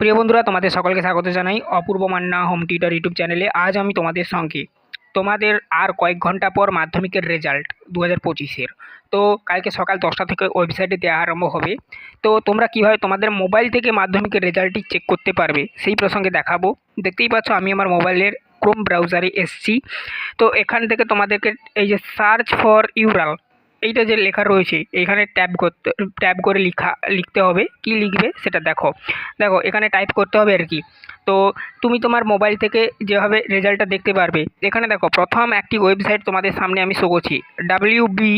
প্রিয় বন্ধুরা, তোমাদের সকলকে স্বাগত জানাই Apurba Manna home tutor YouTube চ্যানেলে। আজ আমি তোমাদের সঙ্গে তোমাদের আর কয়েক ঘণ্টা পর মাধ্যমিকের রেজাল্ট দু হাজার পঁচিশের। তো কালকে সকাল দশটা থেকে ওয়েবসাইটে দেওয়া আরম্ভ হবে। তো তোমরা কীভাবে তোমাদের মোবাইল থেকে মাধ্যমিকের রেজাল্টটি চেক করতে পারবে সেই প্রসঙ্গে দেখাবো। দেখতেই পাচ্ছ, আমি আমার মোবাইলের ক্রোম ব্রাউজারে এসছি। তো এখান থেকে তোমাদেরকে এই যে সার্চ ফর ইউরাল এইটা যে লেখা রয়েছে, এখানে ট্যাপ করতে ট্যাপ করে লিখা, লিখতে হবে। কি লিখবে সেটা দেখো। দেখো, এখানে টাইপ করতে হবে আর কি। তো তুমি তোমার মোবাইল থেকে যেভাবে রেজাল্টটা দেখতে পারবে, এখানে দেখো, প্রথম একটি ওয়েবসাইট তোমাদের সামনে আমি শো করছি। ডাব্লিউ বি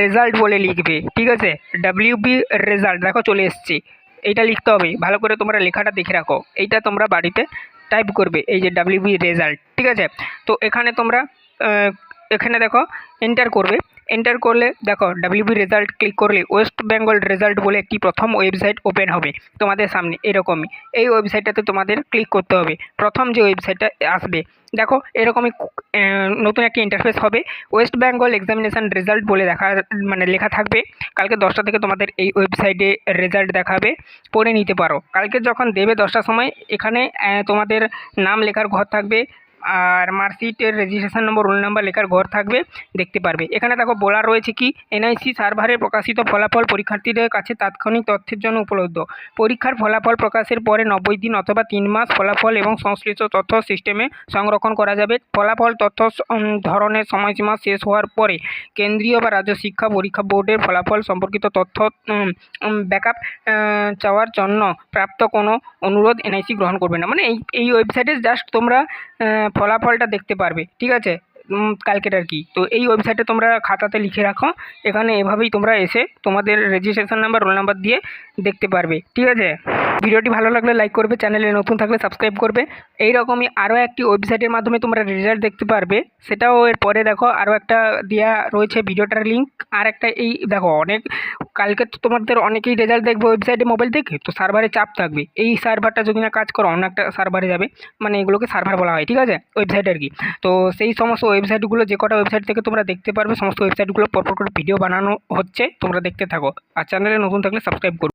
রেজাল্ট বলে লিখবে, ঠিক আছে? ডাব্লিউ বি রেজাল্ট দেখো চলে এসছে। এইটা লিখতে হবে। ভালো করে তোমরা লেখাটা দেখে রাখো। এইটা তোমরা বাড়িতে টাইপ করবে, এই যে ডাব্লিউ বি রেজাল্ট ঠিক আছে? তো এখানে তোমরা এখানে দেখো এন্টার করবে। এন্টার করলে দেখো ডাব্লিউবি রেজাল্ট ক্লিক করলে ওয়েস্ট বেঙ্গল রেজাল্ট বলে একটি প্রথম ওয়েবসাইট ওপেন হবে তোমাদের সামনে, এরকমই। এই ওয়েবসাইটটাতে তোমাদের ক্লিক করতে হবে। প্রথম যে ওয়েবসাইটটা আসবে, দেখো, এরকমই নতুন একটি ইন্টারফেস হবে। ওয়েস্ট বেঙ্গল এক্সামিনেশান রেজাল্ট বলে দেখা মানে লেখা থাকবে। কালকে দশটা থেকে তোমাদের এই ওয়েবসাইটে রেজাল্ট দেখাবে, পড়ে নিতে পারো। কালকে যখন দেবে দশটার সময়, এখানে তোমাদের নাম লেখার ঘর থাকবে। আর মার্কশিটের রেজিস্ট্রেশন নম্বর রোল নাম্বার লেখার ঘর থাকবে, দেখতে পারবে। এখানে দেখো বলা রয়েছে কি এনআইসি সার্ভারে প্রকাশিত ফলাফল পরীক্ষার্থীদের কাছে তাৎক্ষণিক তথ্যের জন্য উপলব্ধ। পরীক্ষার ফলাফল প্রকাশের পরে নব্বই দিন অথবা তিন মাস ফলাফল এবং সংশ্লিষ্ট তথ্য সিস্টেমে সংরক্ষণ করা যাবে। ফলাফল তথ্য ধরনের সময়সীমা শেষ হওয়ার পরে কেন্দ্রীয় বা রাজ্য শিক্ষা পরীক্ষা বোর্ডের ফলাফল সম্পর্কিত তথ্য ব্যাকআপ চাওয়ার জন্য প্রাপ্ত কোনো অনুরোধ এনআইসি গ্রহণ করবে না। মানে এই এই ওয়েবসাইটে জাস্ট তোমরা ফলাফলটা দেখতে পারবে ঠিক আছে? কালকের আর কি। তো এই ওয়েবসাইটে তোমরা খাতাতে লিখে রাখো। এখানে এভাবেই তোমরা এসে তোমাদের রেজিস্ট্রেশন নাম্বার রোল নাম্বার দিয়ে দেখতে পারবে। ঠিক আছে? ভিডিওটি ভালো লাগলে লাইক করবে চ্যানেলে নতুন থাকলে সাবস্ক্রাইব করবে। এই রকমই আরও একটি ওয়েবসাইটের মাধ্যমে তোমরা রেজাল্ট দেখতে পারবে। সেটাও এর পরে দেখো, আরও একটা দেওয়া রয়েছে ভিডিওটার লিঙ্ক আর একটা এই দেখো, অনেক কালকে তো তোমাদের অনেকেই রেজাল্ট দেখবে ওয়েবসাইটে মোবাইল থেকে তো সার্ভারে চাপ থাকবে। এই সার্ভারটা যদি না কাজ করো, অন্য একটা সার্ভারে যাবে। মানে এগুলোকে সার্ভার বলা হয়, ঠিক আছে? ওয়েবসাইট আর কি। তো সেই সমস্ত ওয়েবসাইটগুলো যে কটা ওয়েবসাইট থেকে তোমরা দেখতে পারবে, সমস্ত ওয়েবসাইটগুলো পরপর করে ভিডিও বানানো হচ্ছে, তোমরা দেখতে থাকো। আর চ্যানেলে নতুন থাকলে সাবস্ক্রাইব করো।